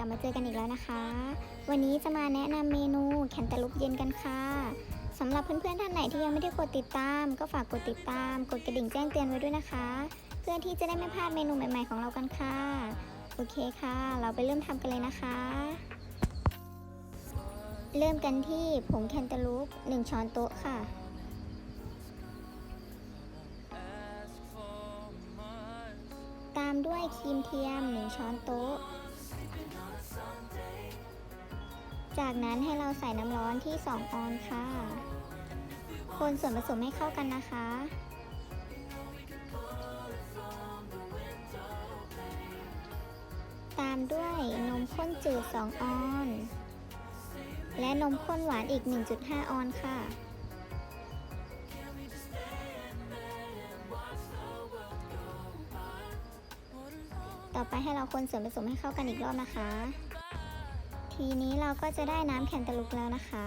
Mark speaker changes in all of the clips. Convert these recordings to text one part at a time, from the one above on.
Speaker 1: ลับมาเจอกันอีกแล้วนะคะ วันนี้จะมาแนะนำเมนูแคนตาลูปเย็นกันค่ะสำหรับเพื่อนๆท่านไหนที่ยังไม่ได้กดติดตาม ก็ฝากกดติดตาม กดกระดิ่งแจ้งเตือนไว้ด้วยนะคะ เพื่อที่จะได้ไม่พลาดเมนูใหม่ ๆของเรากันค่ะ โอเคค่ะ เราไปเริ่มทำกันเลยนะคะ เริ่มกันที่ผงแคนตาลูป 1 ช้อนโต๊ะค่ะตามด้วยครีมเทียม 1 ช้อนโต๊ะ จากนั้นให้เราใส่น้ำร้อนที่ 2 ออนค่ะ คนส่วนผสมให้เข้ากันนะคะ ตามด้วยนมข้นจืด 2 ออน และนมข้นหวานอีก 1.5 ออนค่ะ ต่อไปให้เราคนส่วนผสมให้เข้ากันอีกรอบนะคะ ทีนี้เราก็จะได้น้ำแคนตาลูปแล้วนะคะ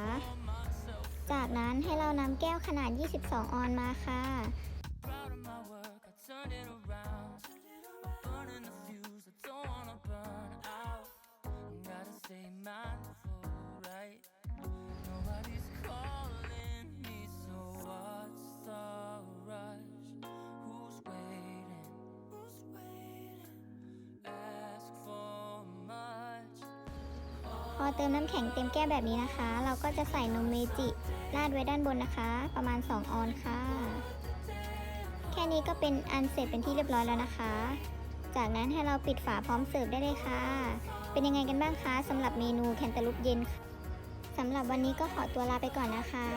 Speaker 1: จากนั้นให้เรานำแก้วขนาด 22 ออนมาค่ะ
Speaker 2: proud of my work,
Speaker 1: พอเติมน้ำแข็งเต็มแก้วแบบนี้นะคะ เราก็จะใส่นมเมจิราดไว้ด้านบนนะคะ ประมาณ 2 ออนค่ะ แค่นี้ก็เป็นอันเสร็จเป็นที่เรียบร้อยแล้วนะคะ จากนั้นให้เราปิดฝาพร้อมเสิร์ฟได้เลยค่ะ เป็นยังไงกันบ้างคะสำหรับเมนูแคนตาลูปเย็นสำหรับวันนี้ก็ขอตัวลาไปก่อนนะคะ